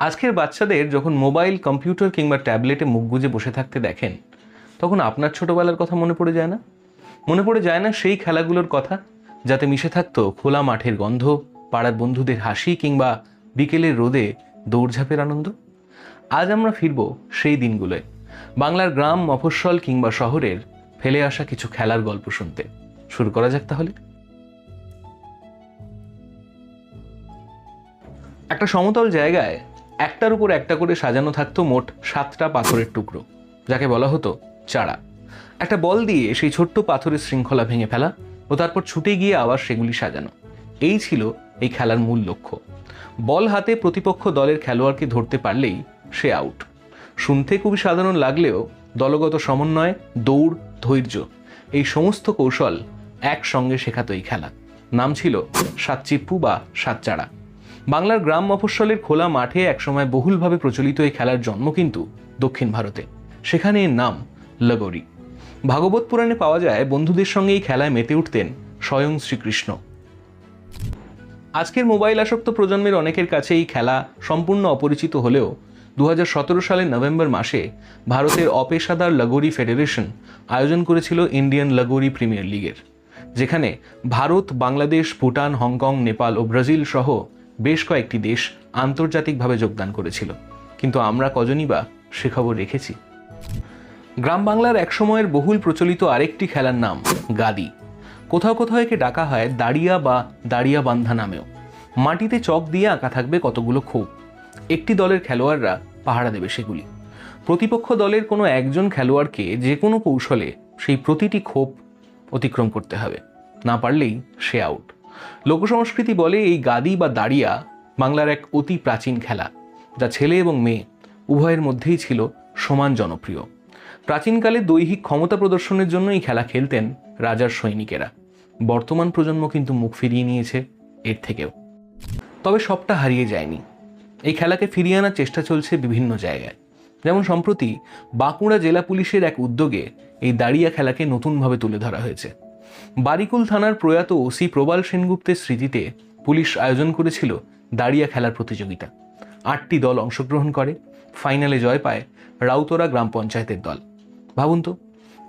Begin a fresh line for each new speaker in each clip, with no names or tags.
আজকের বাচ্চাদের যখন মোবাইল, কম্পিউটার কিংবা ট্যাবলেটে মুখ গুজে বসে থাকতে দেখেন, তখন আপনার ছোটবেলার কথা মনে পড়ে যায় না? মনে পড়ে যায় না সেই খেলাগুলোর কথা যাতে মিশে থাকতো খোলা মাঠের গন্ধ, পাড়ার বন্ধুদের হাসি কিংবা বিকেলের রোদে দৌড়ঝাঁপের আনন্দ? আজ আমরা ফিরব সেই দিনগুলোয়, বাংলার গ্রাম, মফস্বল কিংবা শহরের ফেলে আসা কিছু খেলার গল্প শুনতে। শুরু করা যাক তাহলে। একটা সমতল জায়গায় একটার উপর একটা করে সাজানো থাকতো মোট সাতটা পাথরের টুকরো, যাকে বলা হতো চারা। একটা বল দিয়ে সেই ছোট্ট পাথরের শৃঙ্খলা ভেঙে ফেলা ও তারপর ছুটে গিয়ে আবার সেগুলি সাজানো। এই ছিল এই খেলার মূল লক্ষ্য। বল হাতে প্রতিপক্ষ দলের খেলোয়াড়কে ধরতে পারলেই সে আউট শুনতে খুবই সাধারণ লাগলেও দলগত সমন্বয়, দৌড়, ধৈর্য, এই সমস্ত কৌশল একসঙ্গে শেখাতো এই খেলা। নাম ছিল সাতচিপ্পু বা সাতচাড়া বাংলার গ্রাম মফস্বলের খোলা মাঠে একসময় বহুলভাবে প্রচলিত এই খেলার জন্ম কিন্তু দক্ষিণ ভারতে। সেখানে এর নাম লগরি ভাগবত পুরাণে পাওয়া যায়, বন্ধুদের সঙ্গে এই খেলায় মেতে উঠতেন স্বয়ং শ্রীকৃষ্ণ। আজকের মোবাইল আসক্ত প্রজন্মের অনেকের কাছে এই খেলা সম্পূর্ণ অপরিচিত হলেও দু হাজার সতেরো সালের নভেম্বর মাসে ভারতের অপেশাদার লগরি ফেডারেশন আয়োজন করেছিল ইন্ডিয়ান লগরি প্রিমিয়ার লিগের, যেখানে ভারত, বাংলাদেশ, ভুটান, হংকং, নেপাল ও ব্রাজিল সহ বেশ কয়েকটি দেশ আন্তর্জাতিকভাবে যোগদান করেছিল। কিন্তু আমরা কজনই বা সে খবর রেখেছি? গ্রাম বাংলার একসময়ের বহুল প্রচলিত আরেকটি খেলার নাম গাদি। কোথাও কোথাও একে ডাকা হয় দাড়িয়া বা দাড়িয়া বান্ধা নামেও। মাটিতে চক দিয়ে আঁকা থাকবে কতগুলো খোপ। একটি দলের খেলোয়াড়রা পাহারা দেবে সেগুলি। প্রতিপক্ষ দলের কোনো একজন খেলোয়াড়কে যে কোনো কৌশলে সেই প্রতিটি খোপ অতিক্রম করতে হবে। না পারলেই সে আউট লোকসংস্কৃতি বলে এই গাদি বা দাড়িয়া বাংলার এক অতি প্রাচীন খেলা, যা ছেলে এবং মেয়ে উভয়ের মধ্যেই ছিল সমান জনপ্রিয়। প্রাচীনকালে দৈহিক ক্ষমতা প্রদর্শনের জন্য এই খেলা খেলতেন রাজার সৈনিকেরা। বর্তমান প্রজন্ম কিন্তু মুখ ফিরিয়ে নিয়েছে এর থেকেও। তবে সবটা হারিয়ে যায়নি। এই খেলাকে ফিরিয়ে আনার চেষ্টা চলছে বিভিন্ন জায়গায়। যেমন সম্প্রতি বাঁকুড়া জেলা পুলিশের এক উদ্যোগে এই দাঁড়িয়া খেলাকে নতুনভাবে তুলে ধরা হয়েছে। বারিকুল থানার প্রয়াত ওসি প্রবাল সেনগুপ্তের স্মৃতিতে পুলিশ আয়োজন করেছিল দাঁড়িয়া খেলার প্রতিযোগিতা। আটটি দল অংশগ্রহণ করে, ফাইনালে জয় পায় রাউতরা গ্রাম পঞ্চায়েতের দল। ভাবুন তো,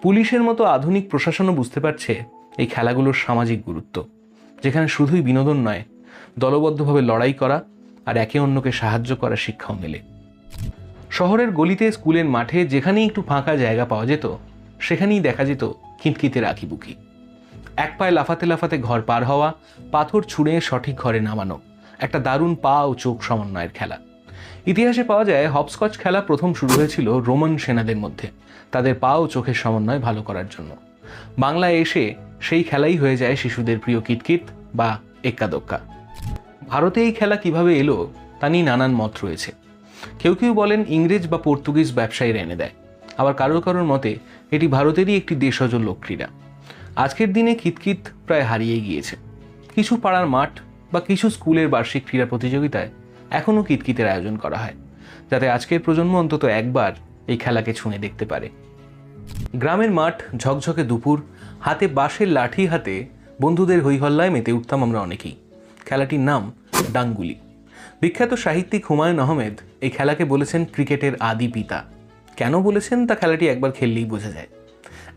পুলিশের মতো আধুনিক প্রশাসনও বুঝতে পারছে এই খেলাগুলোর সামাজিক গুরুত্ব, যেখানে শুধুই বিনোদন নয়, দলবদ্ধভাবে লড়াই করা আর একে অন্যকে সাহায্য করার শিক্ষাও মেলে। শহরের গলিতে, স্কুলের মাঠে যেখানেই একটু ফাঁকা জায়গা পাওয়া যেত, সেখানেই দেখা যেত খিঁতখিতে রাখি বুকি এক পায়ে লাফাতে লাফাতে ঘর পার হওয়া, পাথর ছুঁড়ে সঠিক ঘরে নামানো, একটা দারুণ পা ও চোখ সমন্বয়ের খেলা। ইতিহাসে পাওয়া যায় হপস্কচ খেলা প্রথম শুরু হয়েছিল রোমান সেনাদের মধ্যে, তাদের পা ও চোখের সমন্বয় ভালো করার জন্য। বাংলায় এসে সেই খেলাই হয়ে যায় শিশুদের প্রিয় কিতকিত বা এক্কাদোক্কা। ভারতে এই খেলা কীভাবে এলো, তা নিয়ে নানান মত রয়েছে। কেউ কেউ বলেন ইংরেজ বা পর্তুগিজ ব্যবসায়ীরা এনে দেয়। আবার কারোর কারোর মতে, এটি ভারতেরই একটি দেশজ লোকক্রীড়া আজকের দিনে কিতকিত প্রায় হারিয়ে গিয়েছে। কিছু পাড়ার মাঠ বা কিছু স্কুলের বার্ষিক ক্রীড়া প্রতিযোগিতায় এখনও কিতকিতের আয়োজন করা হয়, যাতে আজকের প্রজন্ম অন্তত একবার এই খেলাকে ছুঁয়ে দেখতে পারে। গ্রামের মাঠ ঝকঝকে দুপুর, হাতে বাঁশের লাঠি হাতে বন্ধুদের হৈহল্লায় মেতে উঠতাম আমরা অনেকেই। খেলাটির নাম ডাঙ্গুলি। বিখ্যাত সাহিত্যিক হুমায়ুন আহমেদ এই খেলাকে বলেছেন ক্রিকেটের আদি পিতা। কেন বলেছেন? তা খেলাটি একবার খেললেই বোঝা যায়।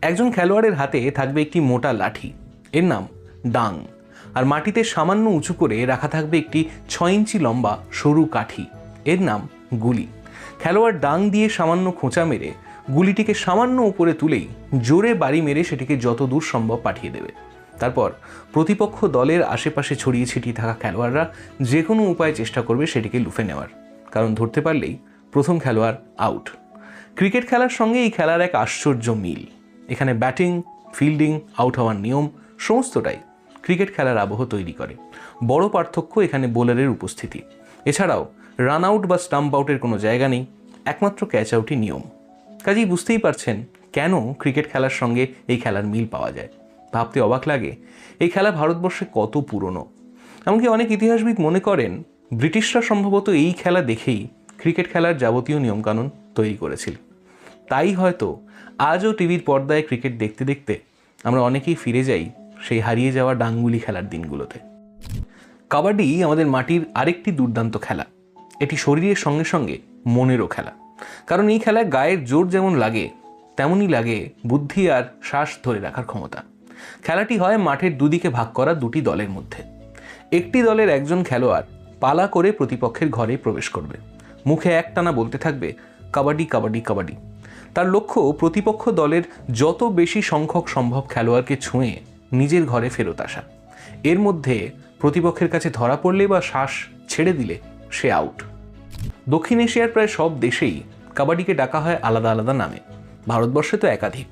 একজন খেলোয়াড়ের হাতে থাকবে একটি মোটা লাঠি। এর নাম ডাং। আর মাটিতে সামান্য উঁচু করে রাখা থাকবে একটি ছয় ইঞ্চি লম্বা সরু কাঠি। এর নাম গুলি। খেলোয়াড় ডাং দিয়ে সামান্য খোঁচা মেরে গুলিটিকে সামান্য উপরে তুলেই জোরে বাড়ি মেরে সেটিকে যত দূর সম্ভব পাঠিয়ে দেবে। তারপর প্রতিপক্ষ দলের আশেপাশে ছড়িয়ে ছিটিয়ে থাকা খেলোয়াড়রা যে কোনো উপায়ে চেষ্টা করবে সেটিকে লুফে নেওয়ার। কারণ ধরতে পারলেই প্রথম খেলোয়াড় আউট। ক্রিকেট খেলার সঙ্গে এই খেলার এক আশ্চর্য মিল। এখানে ব্যাটিং, ফিল্ডিং, আউট হওয়ার নিয়ম, সমস্তটাই ক্রিকেট খেলার আবহ তৈরি করে। বড় পার্থক্য এখানে বোলারের উপস্থিতি। এছাড়াও রান আউট বা স্টাম্প আউটের কোনো জায়গা নেই, একমাত্র ক্যাচ আউটই নিয়ম। কাজেই বুঝতেই পারছেন কেন ক্রিকেট খেলার সঙ্গে এই খেলার মিল পাওয়া যায়। ভাবতে অবাক লাগে, এই খেলা ভারতবর্ষে কত পুরনো? এমনকি অনেক ইতিহাসবিদ মনে করেন, ব্রিটিশরা সম্ভবত এই খেলা দেখেই ক্রিকেট খেলার যাবতীয় নিয়মকানুন তৈরি করেছিল। তাই হয়তো আজও টিভির পর্দায় ক্রিকেট দেখতে দেখতে আমরা অনেকেই ফিরে যাই সেই হারিয়ে যাওয়া ডাঙ্গুলি খেলার দিনগুলোতে। কাবাডি আমাদের মাটির আরেকটি দুর্দান্ত খেলা। এটি শরীরের সঙ্গে সঙ্গে মনেরও খেলা। কারণ এই খেলায় গায়ের জোর যেমন লাগে, তেমনই লাগে বুদ্ধি আর শ্বাস ধরে রাখার ক্ষমতা। খেলাটি হয় মাঠের দুদিকে ভাগ করা দুটি দলের মধ্যে। একটি দলের একজন খেলোয়াড় পালা করে প্রতিপক্ষের ঘরে প্রবেশ করবে। মুখে একটানা বলতে থাকবে, কাবাডি কাবাডি কাবাডি। তার লক্ষ্য প্রতিপক্ষ দলের যত বেশি সংখ্যক সম্ভব খেলোয়াড়কে ছুঁয়ে নিজের ঘরে ফেরত আসা। এর মধ্যে প্রতিপক্ষের কাছে ধরা পড়লে বা শ্বাস ছেড়ে দিলে সে আউট দক্ষিণ এশিয়ার প্রায় সব দেশেই কাবাডিকে ডাকা হয় আলাদা আলাদা নামে। ভারতবর্ষে তো একাধিক।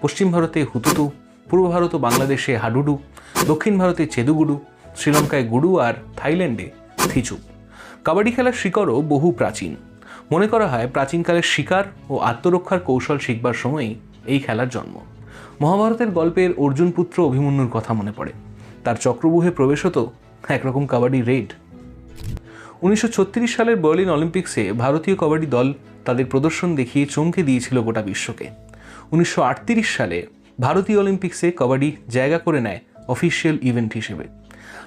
পশ্চিম ভারতে হুতুতু, পূর্ব ভারত ও বাংলাদেশে হাডুডু, দক্ষিণ ভারতে চেদুগুডু, শ্রীলঙ্কায় গুডু আর থাইল্যান্ডে থিচু। কাবাডি খেলার শিকড়ও বহু প্রাচীন। মনে করা হয় প্রাচীনকালের শিকার ও আত্মরক্ষার কৌশল শিখবার সময়ই এই খেলার জন্ম। মহাভারতের গল্পের অর্জুন পুত্র অভিমন্যুর কথা মনে পড়ে। তার চক্রবুহে প্রবেশ হতো একরকম কাবাডি রেড। উনিশশো ছত্রিশ সালের বার্লিন অলিম্পিক্সে ভারতীয় কবাডি দল তাদের প্রদর্শন দেখিয়ে চমকে দিয়েছিল গোটা বিশ্বকে। উনিশশো আটত্রিশ সালে ভারতীয় অলিম্পিক্সে কবাডি জায়গা করে নেয় অফিসিয়াল ইভেন্ট হিসেবে।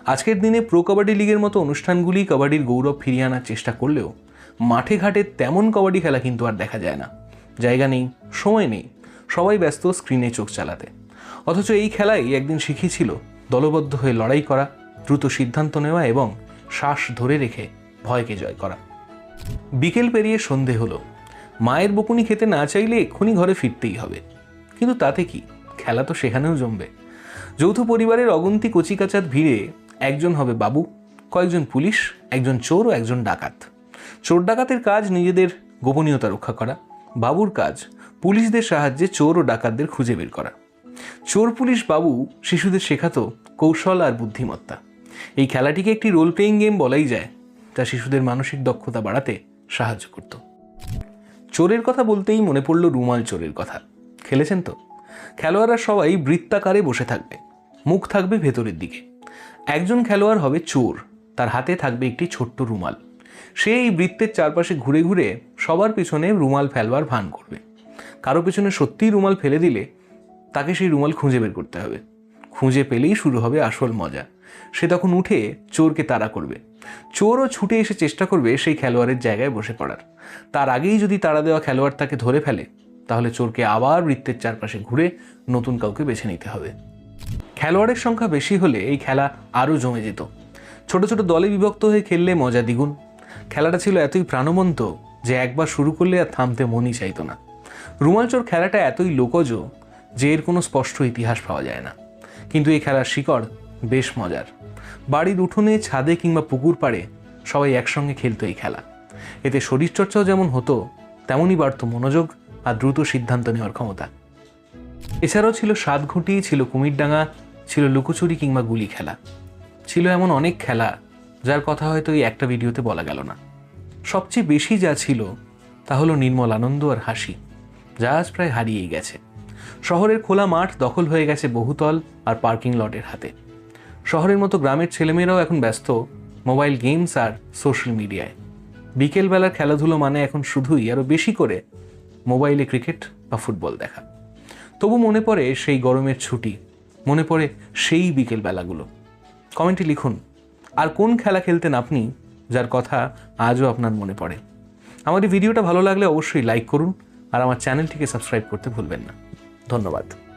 আজকের দিনে প্রো কাবাডি লিগের মতো অনুষ্ঠানগুলি কাবাডির গৌরব ফিরিয়ে আনার চেষ্টা করলেও মাঠে ঘাটে তেমন কবাডি খেলা কিন্তু আর দেখা যায় না। জায়গা নেই, সময় নেই, সবাই ব্যস্ত স্ক্রিনে চোখ চালাতে। অথচ এই খেলাই একদিন শিখিয়েছিল দলবদ্ধ হয়ে লড়াই করা, দ্রুত সিদ্ধান্ত নেওয়া এবং শ্বাস ধরে রেখে ভয়কে জয় করা। বিকেল পেরিয়ে সন্ধে হলো। মায়ের বকুনি খেতে না চাইলে এক্ষুনি ঘরে ফিরতেই হবে। কিন্তু তাতে কি? খেলা তো সেখানেও জমবে। যৌথ পরিবারের অগন্তি কচিকাচাত ভিড়ে একজন হবে বাবু, কয়েকজন পুলিশ, একজন চোর ও একজন ডাকাত। চোর ডাকাতের কাজ নিজেদের গোপনীয়তা রক্ষা করা, বাবুর কাজ পুলিশদের সাহায্যে চোর ও ডাকাতদের খুঁজে বের করা। চোর পুলিশ বাবু শিশুদের শেখাতো কৌশল আর বুদ্ধিমত্তা। এই খেলাটিকে একটি রোল প্লেয়িং গেম বলাই যায়, যা শিশুদের মানসিক দক্ষতা বাড়াতে সাহায্য করত। চোরের কথা বলতেই মনে পড়ল রুমাল চোরের কথা। খেলেছেন তো? খেলোয়াড়রা সবাই বৃত্তাকারে বসে থাকবে, মুখ থাকবে ভেতরের দিকে। একজন খেলোয়াড় হবে চোর, তার হাতে থাকবে একটি ছোট্ট রুমাল। সে এই বৃত্তের চারপাশে ঘুরে ঘুরে সবার পিছনে রুমাল ফেলবার ভান করবে। কারও পিছনে সত্যিই রুমাল ফেলে দিলে তাকে সেই রুমাল খুঁজে বের করতে হবে। খুঁজে পেলেই শুরু হবে আসল মজা। সে তখন উঠে চোরকে তাড়া করবে। চোরও ছুটে এসে চেষ্টা করবে সেই খেলোয়াড়ের জায়গায় বসে পড়ার। তার আগেই যদি তাড়া দেওয়া খেলোয়াড় তাকে ধরে ফেলে, তাহলে চোরকে আবার বৃত্তের চারপাশে ঘুরে নতুন কাউকে বেছে নিতে হবে। খেলোয়াড়ের সংখ্যা বেশি হলে এই খেলা আরও জমে যেত। ছোট ছোট দলে বিভক্ত হয়ে খেললে মজা দ্বিগুণ। খেলাটা ছিল এতই প্রাণবন্ত যে একবার শুরু করলে আর থামতে মনই চাইতো না। রুমালচোর খেলাটা এতই লোকজ যে এর কোনো স্পষ্ট ইতিহাস পাওয়া যায় না। কিন্তু এই খেলার শিকড় বেশ মজার। বাড়ির উঠোনে, ছাদে কিংবা পুকুর পাড়ে সবাই একসঙ্গে খেলতো এই খেলা। এতে শরীরচর্চাও যেমন হতো, তেমনই বাড়ত মনোযোগ আর দ্রুত সিদ্ধান্ত নেওয়ার ক্ষমতা। এছাড়াও ছিল সাত ঘুঁটি ছিল কুমিরডাঙ্গা, ছিল লুকোচুরি কিংবা গুলি খেলা। ছিল এমন অনেক খেলা যার কথা হয়তো এই একটা ভিডিওতে বলা গেল না। সবচেয়ে বেশি যা ছিল, তা হলো নির্মল আনন্দ আর হাসি, যা আজ প্রায় হারিয়েই গেছে। শহরের খোলা মাঠ দখল হয়ে গেছে বহুতল আর পার্কিং লটের হাতে। শহরের মতো গ্রামের ছেলেমেয়েরাও এখন ব্যস্ত মোবাইল গেমস আর সোশ্যাল মিডিয়ায়। বিকেলবেলার খেলাধুলো মানে এখন শুধুই আরও বেশি করে মোবাইলে ক্রিকেট বা ফুটবল দেখা। তবু মনে পড়ে সেই গরমের ছুটি, মনে পড়ে সেই বিকেলবেলাগুলো। কমেন্টে লিখুন আর কোন খেলা খেলতেন আপনি যার কথা আজও আপনার মনে পড়ে? আমার এই ভিডিওটা ভালো লাগলে অবশ্যই লাইক করুন আর আমার চ্যানেলটিকে সাবস্ক্রাইব করতে ভুলবেন না। ধন্যবাদ।